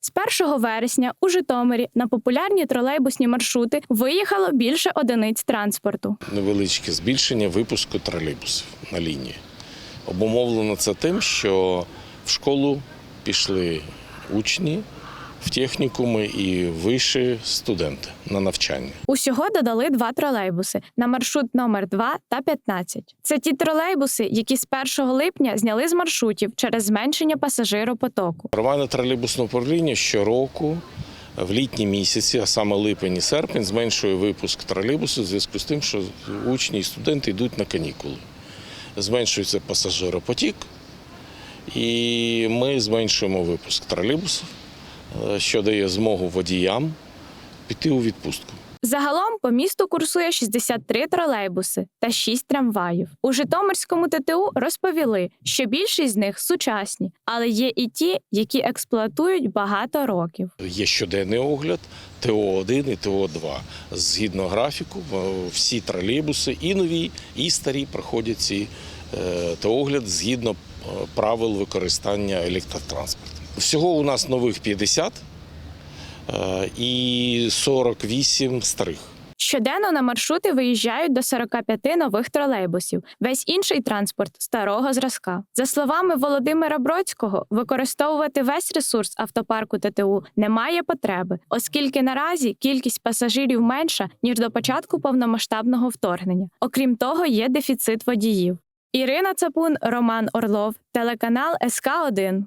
З 1 вересня у Житомирі на популярні тролейбусні маршрути виїхало більше одиниць транспорту. невеличке збільшення випуску тролейбусів на лінії. Обумовлено це тим, що в школу пішли учні, в технікуми і вищі студенти на навчання. Усього додали два тролейбуси на маршрут номер 2 та 15. Це ті тролейбуси, які з 1 липня зняли з маршрутів через зменшення пасажиропотоку. Нормальне тролейбусне управління щороку в літні місяці, а саме липень і серпень, зменшує випуск тролейбусу в зв'язку з тим, що учні і студенти йдуть на канікули. Зменшується пасажиропотік, і ми зменшуємо випуск тролейбусів, що дає змогу водіям піти у відпустку. Загалом по місту курсує 63 тролейбуси та 6 трамваїв. У Житомирському ТТУ розповіли, що більшість з них сучасні, але є і ті, які експлуатують багато років. Є щоденний огляд ТО-1 і ТО-2. Згідно графіку, е, всі тролейбуси, і нові, і старі, проходять ці е, ТО-огляд згідно е, правил використання електротранспорту. Всього у нас нових 50 е, і 48 старих. Щоденно на маршрути виїжджають до 45 нових тролейбусів, весь інший транспорт старого зразка. За словами Володимира Бродського, використовувати весь ресурс автопарку ТТУ немає потреби, оскільки наразі кількість пасажирів менша ніж до початку повномасштабного вторгнення. Окрім того, є дефіцит водіїв. Ірина Цапун, Роман Орлов, телеканал СК 1